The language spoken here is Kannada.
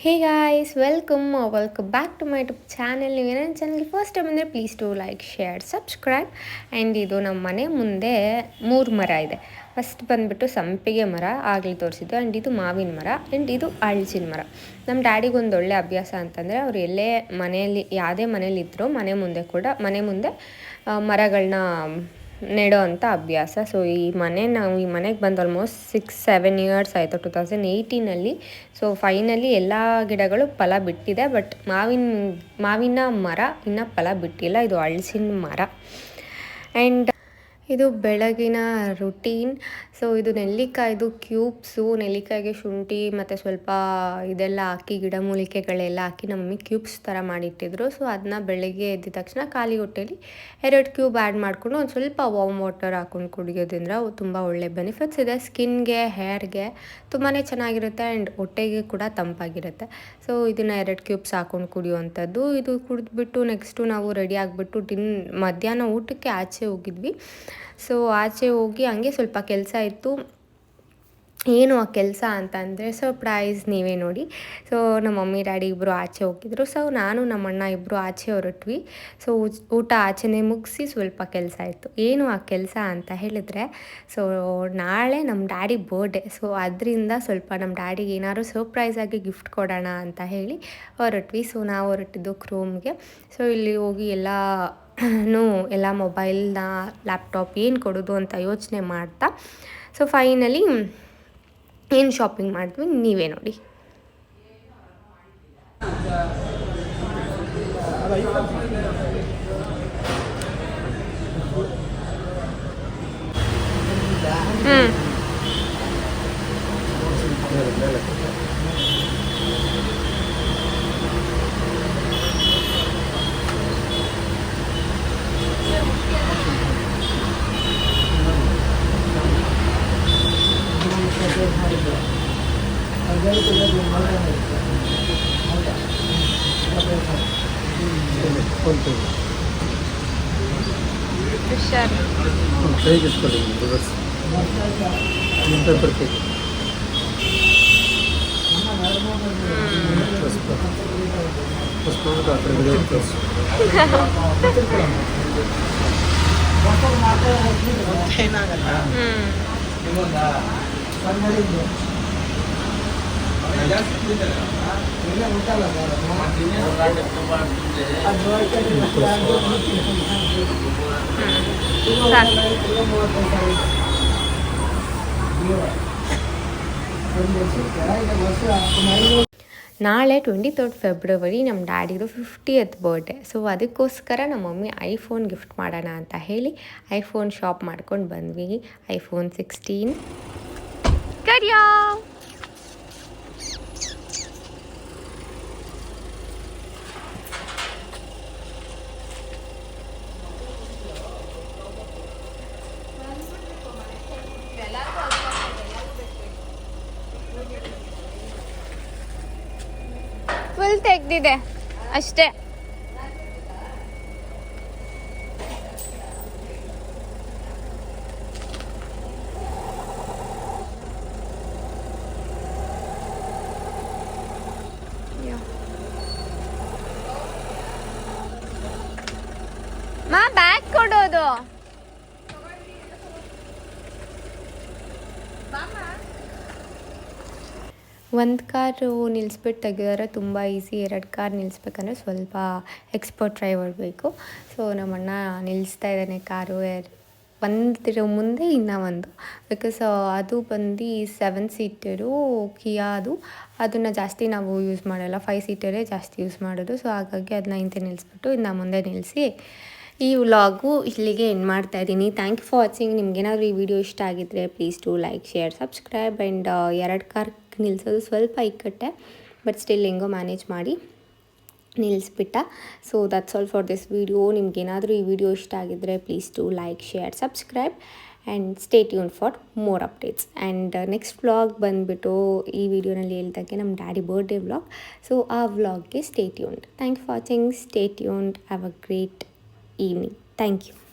Hey guys welcome welcome back to my YouTube channel ನೀವು ಏನೇನು ಚಾನಲ್ಗೆ ಫಸ್ಟ್ ಟೈಮ್ ಅಂದರೆ please do like share subscribe and ಇದು ನಮ್ಮ ಮನೆ ಮುಂದೆ ಮೂರು ಮರ ಇದೆ. ಫಸ್ಟ್ ಬಂದುಬಿಟ್ಟು ಸಂಪಿಗೆ ಮರ, ಆಗಲಿ ತೋರಿಸಿದ್ದು. ಆ್ಯಂಡ್ ಇದು ಮಾವಿನ ಮರ. ಆ್ಯಂಡ್ ಇದು ಅಳ್ಚಿನ ಮರ. ನಮ್ಮ ಡ್ಯಾಡಿಗೆ ಒಂದು ಒಳ್ಳೆ ಅಭ್ಯಾಸ ಅಂತಂದರೆ ಅವ್ರು ಎಲ್ಲೇ ಮನೆಯಲ್ಲಿ, ಯಾವುದೇ ಮನೇಲಿ ಇದ್ದರೂ ಮನೆ ಮುಂದೆ ಕೂಡ, ಮನೆ ಮುಂದೆ ಮರಗಳನ್ನ ನೆಡೋ ಅಂತ ಅಭ್ಯಾಸ. ಸೊ ಈ ಮನೆ ನಾವು ಈ ಮನೆಗೆ ಬಂದು ಆಲ್ಮೋಸ್ಟ್ ಸಿಕ್ಸ್ ಸೆವೆನ್ ಇಯರ್ಸ್ ಆಯಿತು. ಟು ತೌಸಂಡ್ ಏಯ್ಟೀನಲ್ಲಿ ಸೊ ಫೈನಲಿ ಎಲ್ಲ ಗಿಡಗಳು ಫಲ ಬಿಟ್ಟಿದೆ. ಬಟ್ ಮಾವಿನ ಮಾವಿನ ಮರ ಇನ್ನೂ ಫಲ ಬಿಟ್ಟಿಲ್ಲ. ಇದು ಹಳ್ಸಿನ ಮರ. ಆ್ಯಂಡ್ ಇದು ಬೆಳಗಿನ ರುಟೀನ್ ಸೊ ಇದು ನೆಲ್ಲಿಕಾಯ್ದು ಕ್ಯೂಬ್ಸು ನೆಲ್ಲಿಕಾಯಿಗೆ ಶುಂಠಿ ಮತ್ತು ಸ್ವಲ್ಪ ಇದೆಲ್ಲ ಹಾಕಿ ಗಿಡಮೂಲಿಕೆಗಳೆಲ್ಲ ಹಾಕಿ ನಮ್ಮ ಮಮ್ಮಿ ಕ್ಯೂಬ್ಸ್ ಥರ ಮಾಡಿಟ್ಟಿದ್ರು. ಸೊ ಅದನ್ನ ಬೆಳಗ್ಗೆ ಎದ್ದ ತಕ್ಷಣ ಖಾಲಿ ಹೊಟ್ಟೆಲಿ ಎರಡು ಕ್ಯೂಬ್ ಆ್ಯಡ್ ಮಾಡಿಕೊಂಡು ಒಂದು ಸ್ವಲ್ಪ ವಾಮ್ ವಾಟರ್ ಹಾಕೊಂಡು ಕುಡಿಯೋದ್ರಿಂದ ತುಂಬ ಒಳ್ಳೆ ಬೆನಿಫಿಟ್ಸ್ ಇದೆ. ಸ್ಕಿನ್ಗೆ ಹೇರ್ಗೆ ತುಂಬಾ ಚೆನ್ನಾಗಿರುತ್ತೆ ಆ್ಯಂಡ್ ಹೊಟ್ಟೆಗೆ ಕೂಡ ತಂಪಾಗಿರುತ್ತೆ. ಸೊ ಇದನ್ನು ಎರಡು ಕ್ಯೂಬ್ಸ್ ಹಾಕೊಂಡು ಕುಡಿಯುವಂಥದ್ದು. ಇದು ಕುಡಿದ್ಬಿಟ್ಟು ನೆಕ್ಸ್ಟು ನಾವು ರೆಡಿ ಆಗಿಬಿಟ್ಟು ಡಿನ್ ಮಧ್ಯಾಹ್ನ ಊಟಕ್ಕೆ ಆಚೆ ಹೋಗಿದ್ವಿ. ಸೊ ಆಚೆ ಹೋಗಿ ಹಂಗೆ ಸ್ವಲ್ಪ ಕೆಲಸ ಇತ್ತು. ಏನು ಆ ಕೆಲಸ ಅಂತಂದರೆ ಸೊ ಪ್ರೈಸ್ ನೀವೇ ನೋಡಿ. ಸೊ ನಮ್ಮ ಮಮ್ಮಿ, ಡ್ಯಾಡಿ ಇಬ್ಬರು ಆಚೆ ಹೋಗಿದ್ರು. ಸೊ ನಾನು, ನಮ್ಮ ಅಣ್ಣ ಇಬ್ಬರು ಆಚೆ ಹೊರಟ್ವಿ. ಸೊ ಊಟ ಆಚೆನೇ ಮುಗಿಸಿ ಸ್ವಲ್ಪ ಕೆಲಸ ಇತ್ತು ಏನು ಆ ಕೆಲಸ ಅಂತ ಹೇಳಿದರೆ ಸೊ ನಾಳೆ ನಮ್ಮ ಡ್ಯಾಡಿ ಬರ್ಡೇ ಸೊ ಅದರಿಂದ ಸ್ವಲ್ಪ ನಮ್ಮ ಡ್ಯಾಡಿಗೆ ಸರ್ಪ್ರೈಸ್ ಆಗಿ ಗಿಫ್ಟ್ ಕೊಡೋಣ ಅಂತ ಹೇಳಿ ಹೊರಟ್ವಿ. ಸೊ ನಾವು ಹೊರಟಿದ್ದು ಕ್ರೋಮ್ಗೆ ಸೊ ಇಲ್ಲಿ ಹೋಗಿ ಎಲ್ಲ ಎಲ್ಲ ಮೊಬೈಲ್ನ ಲ್ಯಾಪ್ಟಾಪ್ ಏನು ಕೊಡೋದು ಅಂತ ಯೋಚನೆ ಮಾಡ್ತಾ. ಸೊ ಫೈನಲಿ ಏನು ಶಾಪಿಂಗ್ ಮಾಡಿದ್ವಿ? ನೀವೇ ನೋಡಿ. ట్రై చేసుకోండి రివర్స్ పేపర్ కేక్ ఫస్ట్ అక్కడ మాట్లాడాలి ನಾಳೆ ಟ್ವೆಂಟಿ ತರ್ಡ್ ಫೆಬ್ರವರಿ ನಮ್ಮ ಡ್ಯಾಡಿದು ಫಿಫ್ಟಿಯತ್ ಬರ್ಡೇ ಸೊ ಅದಕ್ಕೋಸ್ಕರ ನಮ್ಮ ಮಮ್ಮಿ ಐಫೋನ್ ಗಿಫ್ಟ್ ಮಾಡೋಣ ಅಂತ ಹೇಳಿ ಐಫೋನ್ ಶಾಪ್ ಮಾಡ್ಕೊಂಡು ಬಂದ್ವಿ. ಐಫೋನ್ ಸಿಕ್ಸ್ಟೀನ್ ಕರಿಯಾ! ಫುಲ್ ತೆಗ್ದಿದೆ. ಅಷ್ಟೇ. ಮಾ ಬ್ಯಾಗ್ ಕೊಡೋದು. ಒಂದು ಕಾರು ನಿಲ್ಲಿಸ್ಬಿಟ್ಟು ತೆಗಿಯೋದ್ರೆ ತುಂಬ ಈಸಿ ಎರಡು ಕಾರ್ ನಿಲ್ಲಿಸ್ಬೇಕಂದ್ರೆ ಸ್ವಲ್ಪ ಎಕ್ಸ್ಪರ್ಟ್ ಡ್ರೈವರ್ ಬೇಕು. ಸೊ ನಮ್ಮಣ್ಣ ನಿಲ್ಲಿಸ್ತಾ ಇದ್ದಾನೆ ಕಾರು. ಒಂದಿರೋ ಮುಂದೆ ಇನ್ನೂ ಒಂದು. ಬಿಕಾಸ್ ಅದು ಬಂದು ಸೆವೆನ್ ಸೀಟರು ಕಿಯಾ ಅದು. ಅದನ್ನು ಜಾಸ್ತಿ ನಾವು ಯೂಸ್ ಮಾಡೋಲ್ಲ. ಫೈವ್ ಸೀಟರೇ ಜಾಸ್ತಿ ಯೂಸ್ ಮಾಡೋದು. ಸೊ ಹಾಗಾಗಿ ಅದನ್ನ ಹಿಂದೆ ನಿಲ್ಲಿಸ್ಬಿಟ್ಟು ಇನ್ನು ಮುಂದೆ ನಿಲ್ಲಿಸಿ ಈ ವ್ಲಾಗು ಇಲ್ಲಿಗೆ ಎಂಡ್ ಮಾಡ್ತಾ ಇದ್ದೀನಿ. ಥ್ಯಾಂಕ್ ಯು ಫಾರ್ ವಾಚಿಂಗ್ ನಿಮ್ಗೇನಾದರೂ ಈ ವಿಡಿಯೋ ಇಷ್ಟ ಆಗಿದ್ದರೆ please do like share subscribe and ಎರಡು ಕಾರ್ ನಿಲ್ಲಿಸೋದು ಸ್ವಲ್ಪ ಇಕ್ಕಟ್ಟೆ ಬಟ್ ಸ್ಟಿಲ್ ಹೆಂಗೋ ಮ್ಯಾನೇಜ್ ಮಾಡಿ ನಿಲ್ಲಿಸ್ಬಿಟ್ಟ so that's all for this video ನಿಮ್ಗೇನಾದರೂ ಈ ವಿಡಿಯೋ ಇಷ್ಟ ಆಗಿದ್ದರೆ please do like share subscribe and stay tune for more updates and next vlog ಬಂದುಬಿಟ್ಟು ಈ ವಿಡಿಯೋನಲ್ಲಿ ಹೇಳ್ದಕ್ಕೆ ನಮ್ಮ ಡ್ಯಾಡಿ ಬರ್ಡೇ ವ್ಲಾಗ್ ಸೊ ಆ ವ್ಲಾಗ್ಗೆ stay tuned thank you for watching stay tuned have a great evening thank you.